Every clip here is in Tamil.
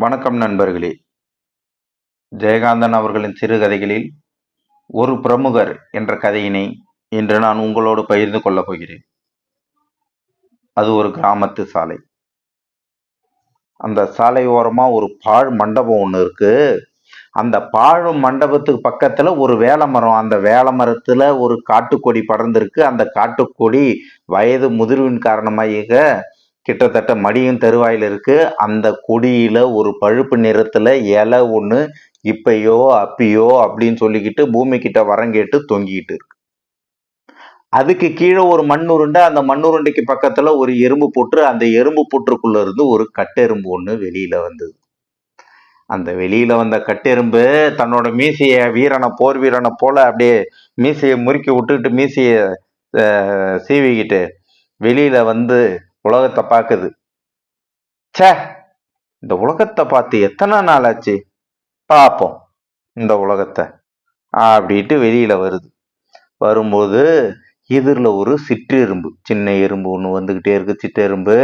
வணக்கம் நண்பர்களே. ஜெயகாந்தன் அவர்களின் சிறுகதைகளில் ஒரு பிரமுகர் என்ற கதையினை இன்று நான் உங்களோடு பகிர்ந்து கொள்ளப் போகிறேன். அது ஒரு கிராமத்து சாலை. அந்த சாலை ஓரமா ஒரு பாழ் மண்டபம் ஒன்று இருக்கு. அந்த பாழ் மண்டபத்துக்கு பக்கத்துல ஒரு வேல மரம். அந்த வேல மரத்துல ஒரு காட்டுக்கொடி படர்ந்திருக்கு. அந்த காட்டுக்கொடி வயது முதிர்வின் காரணமாக கிட்டத்தட்ட மடியும் தருவாயில் இருக்கு. அந்த கொடியில ஒரு பழுப்பு நிறத்துல இலை ஒன்று இப்பையோ அப்பியோ அப்படின்னு சொல்லிக்கிட்டு பூமி கிட்ட வரங்கேட்டு தொங்கிட்டு இருக்கு. அதுக்கு கீழே ஒரு மண்ணுருண்டை அந்த மண்ணுருண்டைக்கு பக்கத்துல ஒரு எறும்பு புற்று அந்த எறும்பு புற்றுக்குள்ள இருந்து ஒரு கட்டெரும்பு ஒன்று வெளியில வந்தது. அந்த வெளியில வந்த கட்டெரும்பு தன்னோட மீசைய வீரனை போர் வீரனை போல அப்படியே மீசையை முறுக்கி விட்டுக்கிட்டு மீசையை சீவிக்கிட்டு வெளியில வந்து உலகத்தை பார்க்குது. சே இந்த உலகத்தை பார்த்து எத்தனை நாள் ஆச்சு பார்ப்போம். இந்த உலகத்தை. அப்படின்ட்டு வெளியில் வருது. வரும்போது எதிரில் ஒரு சிற்றெரும்பு சின்ன எறும்பு ஒன்று வந்துக்கிட்டே இருக்கு சிற்றெரும்பு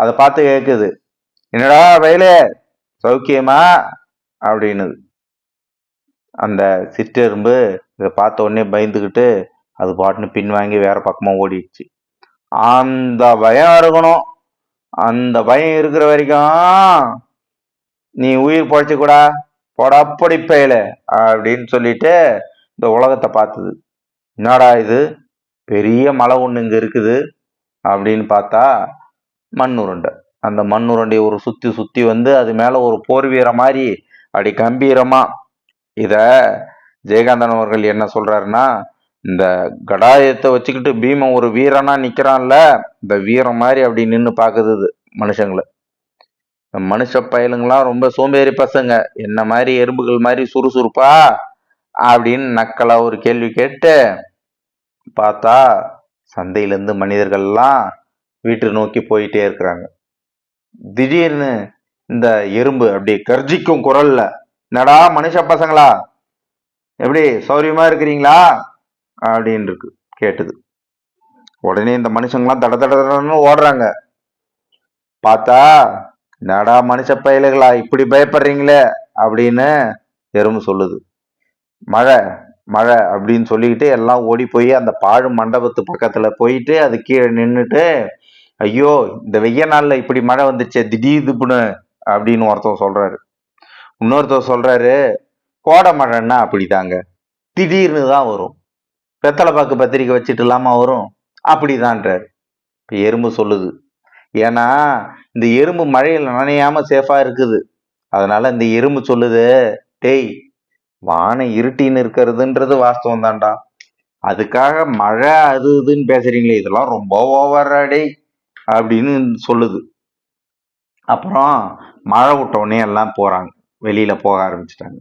அதை பார்த்து கேட்குது. என்னடா வயலே சௌக்கியமா? அப்படின்னுது. அந்த சிற்றெரும்பு இதை பார்த்த உடனே பயந்துக்கிட்டு அது பாட்டுன்னு பின்வாங்கி வேற பக்கமாக ஓடிடுச்சு. அந்த பயம் இருக்கணும். அந்த பயம் இருக்கிற வரைக்கும் நீ உயிர் பொழைச்சிக்கூடா பொடப்படி பயல அப்படின்னு சொல்லிட்டு இந்த உலகத்தை பார்த்தது. என்னடா இது? பெரிய மலை ஒன்று இங்கே இருக்குது அப்படின்னு பார்த்தா மண் உருண்டை. அந்த மண் உருண்டையை ஒரு சுற்றி சுற்றி வந்து அது மேலே ஒரு போர் வீர மாதிரி அப்படி கம்பீரமாக இதை ஜெயகாந்தன் அவர்கள் என்ன சொல்கிறாருன்னா இந்த கடாயத்தை வச்சுக்கிட்டு பீமன் ஒரு வீரனா நிக்கிறான்ல இந்த வீரம் மாதிரி அப்படி நின்று பாக்குது இது மனுஷங்களை. இந்த மனுஷ பயலுங்களாம் ரொம்ப சோம்பேறி பசங்க. என்ன மாதிரி எறும்புகள் மாதிரி சுறுசுறுப்பா? அப்படின்னு நக்கலா ஒரு கேள்வி கேட்டு பார்த்தா சந்தையிலேருந்து மனிதர்கள்லாம் வீட்டை நோக்கி போயிட்டே இருக்கிறாங்க. திடீர்னு இந்த எறும்பு அப்படி கர்ஜிக்கும் குரல்ல என்னடா மனுஷ பசங்களா? எப்படி சௌரியமா இருக்கிறீங்களா? அப்படின்னு இருக்கு கேட்டுது. உடனே இந்த மனுஷங்களாம் தட தட தடன்னு ஓடுறாங்க. பார்த்தா என்னடா மனுஷ பயலுகளா இப்படி பயப்படுறீங்களே? அப்படின்னு எறும்பு சொல்லுது. மழை மழை அப்படின்னு சொல்லிக்கிட்டு எல்லாம் ஓடி போய் அந்த பாழ் மண்டபத்து பக்கத்தில் போயிட்டு அது கீழே நின்றுட்டு ஐயோ இந்த வெய்ய நாளில் இப்படி மழை வந்துச்சே திடீர்னு அப்படின்னு ஒருத்தர் சொல்கிறாரு இன்னொருத்தர் சொல்கிறாரு கோடை மழைன்னா அப்படிதாங்க திடீர்னு தான் வரும். வெத்தலைப்பாக்கு பத்திரிக்கை வச்சுட்டு இல்லாமல் வரும்? அப்படிதான்றாரு. இப்போ எறும்பு சொல்லுது. ஏன்னா இந்த எறும்பு மழையில் நனையாம சேஃபாக இருக்குது. அதனால இந்த எறும்பு சொல்லுது டேய் வானம் இருட்டின்னு இருக்கிறதுன்றது வாஸ்தவம் தான்டா. அதுக்காக மழை அது இதுன்னு பேசுறீங்களே இதெல்லாம் ரொம்ப ஓவரா டேய் அப்படின்னு சொல்லுது. அப்புறம் மழை விட்ட உடனே எல்லாம் போறாங்க. வெளியில போக ஆரம்பிச்சிட்டாங்க.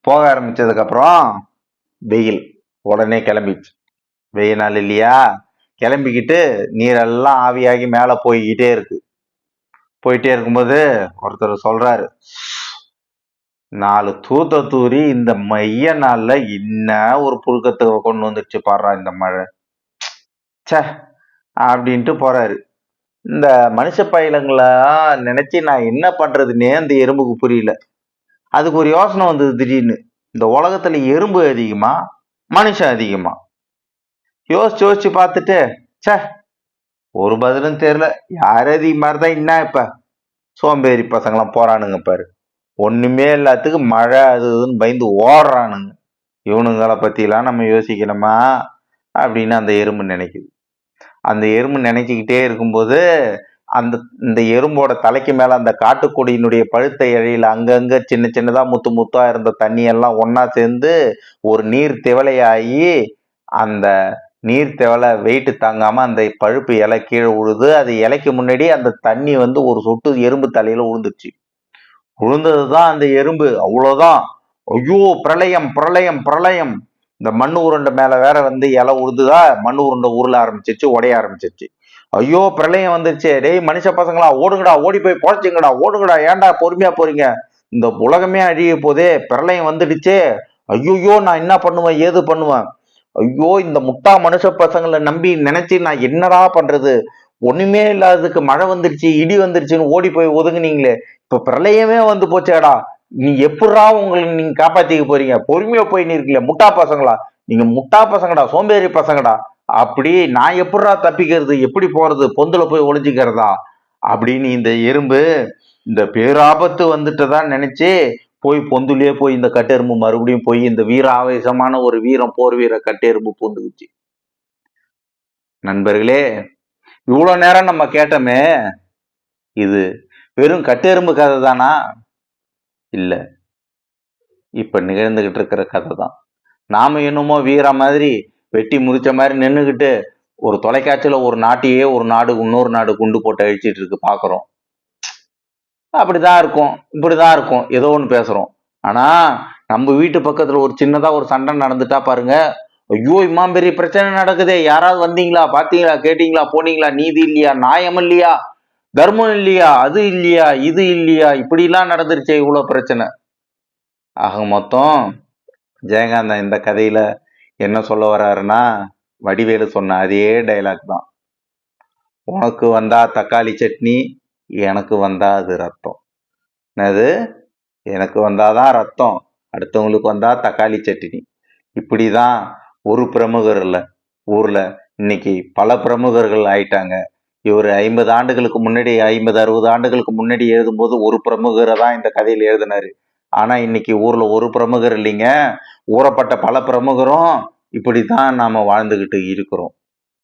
போக ஆரம்பிச்சதுக்கப்புறம் வெயில். உடனே கிளம்பிச்சு வெயில் நாள் இல்லையா? கிளம்பிக்கிட்டு நீரெல்லாம் ஆவியாகி மேலே போய்கிட்டே இருக்கு. போயிட்டே இருக்கும்போது ஒருத்தர் சொல்றாரு நாலு தூத்த தூரி இந்த மைய நாள்ல என்ன ஒரு புழுக்கத்தை கொண்டு வந்துருச்சு பாடுறா இந்த மழை. சே அப்படின்ட்டு போறாரு. இந்த மனுஷ பயிலங்களா நினைச்சு நான் என்ன பண்றதுன்னே அந்த எறும்புக்கு புரியல. அதுக்கு ஒரு யோசனை வந்தது திடீர்னு. இந்த உலகத்துல எறும்பு அதிகமா? மனுஷன் அதிகமா. யோசிச்சு யோசிச்சு பார்த்துட்டு சே ஒரு பதிலும் தெரியல யார் அதிகமா இருந்தா என்ன இப்ப? சோம்பேறி பசங்களாம் போறானுங்க பாரு. ஒண்ணுமே எல்லாத்துக்கும் மழை அது இதுன்னு பயந்து ஓடுறானுங்க. இவனுங்களை பத்திலாம் நம்ம யோசிக்கணுமா? அப்படின்னு அந்த எறும்பு நினைக்குது. அந்த எறும்பு நினைச்சுக்கிட்டே இருக்கும்போது அந்த இந்த எறும்போட தலைக்கு மேல அந்த காட்டுக்கொடியினுடைய பழுத்த இழையில அங்கங்க சின்ன சின்னதா முத்து முத்தா இருந்த தண்ணி எல்லாம் சேர்ந்து ஒரு நீர் திவலையாகி அந்த நீர் திவலை வெயிட்டு தாங்காம அந்த பழுப்பு இலை கீழே விழுது அது இலைக்கு முன்னாடி அந்த தண்ணி வந்து ஒரு சொட்டு எறும்பு தலையில உழுந்தது தான் அந்த எறும்பு. அவ்வளோதான் ஐயோ பிரளயம் பிரளயம் பிரளயம். இந்த மண் உருண்டை மேலே வேற வந்து இலை உழுதுதா? மண் உருண்டை உருள ஆரம்பிச்சிச்சு உடைய ஆரம்பிச்சிருச்சு ஐயோ பிரளயம் வந்துருச்சு. டேய் மனுஷ பசங்களா ஓடுங்கடா ஓடி போய் பொழைச்சிங்கடா ஓடுங்கடா ஏன்டா பொறுமையா போறீங்க? இந்த உலகமே அழிய போதே பிரளயம் வந்துடுச்சே. ஐயோயோ நான் என்ன பண்ணுவேன் ஏது பண்ணுவேன்? ஐயோ இந்த முட்டா மனுஷ பசங்களை நம்பி நினைச்சு நான் என்னடா பண்றது? ஒண்ணுமே இல்லாததுக்கு மழை வந்துருச்சு இடி வந்துருச்சுன்னு ஓடி போய் ஒதுங்குனீங்களே. இப்ப பிரளயமே வந்து போச்சேடா. நீ எப்படா உங்களை நீங்க காப்பாத்திக்க போறீங்க? பொறுமையா போய் நிற்கல முட்டா பசங்களா? நீங்க முட்டா பசங்கடா சோம்பேறி பசங்கடா. அப்படி நான் எப்படா தப்பிக்கிறது? எப்படி போறது? பொந்துல போய் ஒளிஞ்சுக்கிறதா? அப்படின்னு இந்த எறும்பு இந்த பேராபத்து வந்துட்டதான் நினைச்சு போய் பொந்துலயே போய் இந்த கட்டெரும்பு மறுபடியும் போய் இந்த வீர ஆவேசமான ஒரு வீரம் போர் வீர கட்டெரும்பு பூந்துக்குச்சு. நண்பர்களே இவ்வளவு நேரம் நம்ம கேட்டோமே இது வெறும் கட்டெரும்பு கதை தானா இல்ல. இப்ப நிகழ்ந்துகிட்டு இருக்கிற கதை தான் நாம என்னமோ வீர மாதிரி வெட்டி முடிச்ச மாதிரி நின்றுக்கிட்டு ஒரு தொலைக்காட்சியில் ஒரு நாட்டையே ஒரு நாடு இன்னொரு நாடு குண்டு போட்டு அழிச்சிட்டு இருக்கு பாக்குறோம். அப்படிதான் இருக்கும் இப்படிதான் இருக்கும் ஏதோ ஒன்று பேசுகிறோம் ஆனால் நம்ம வீட்டு பக்கத்தில் ஒரு சின்னதாக ஒரு சண்டை நடந்துட்டா பாருங்க ஐயோ இம்மா பெரிய பிரச்சனை நடக்குதே யாராவது வந்தீங்களா பார்த்தீங்களா கேட்டீங்களா போனீங்களா நீதி இல்லையா நியாயம் இல்லையா தர்மம் இல்லையா அது இல்லையா இது இல்லையா இப்படிலாம் நடந்துருச்சே இவ்வளோ பிரச்சனை. ஆக மொத்தம் ஜெயகாந்தன் இந்த கதையில் என்ன சொல்ல வர்றாருன்னா வடிவேலு சொன்ன அதே டைலாக் தான். உனக்கு வந்தா தக்காளி சட்னி எனக்கு வந்தா அது ரத்தம். என்னது? எனக்கு வந்தாதான் ரத்தம். அடுத்தவங்களுக்கு வந்தா தக்காளி சட்னி. இப்படி தான் ஒரு பிரமுகர் இல்லை ஊரில் இன்னைக்கு பல பிரமுகர்கள் ஆயிட்டாங்க. இவர் ஐம்பது ஆண்டுகளுக்கு முன்னாடி ஐம்பது அறுபது ஆண்டுகளுக்கு முன்னாடி எழுதும்போது ஒரு பிரமுகரை தான் இந்த கதையில் எழுதினாரு. ஆனால் இன்னைக்கு ஊரில் ஒரு பிரமுகர் இல்லைங்க. ஊறப்பட்ட பல பிரமுகரும் இப்படி தான் நாம் வாழ்ந்துக்கிட்டு இருக்கிறோம்.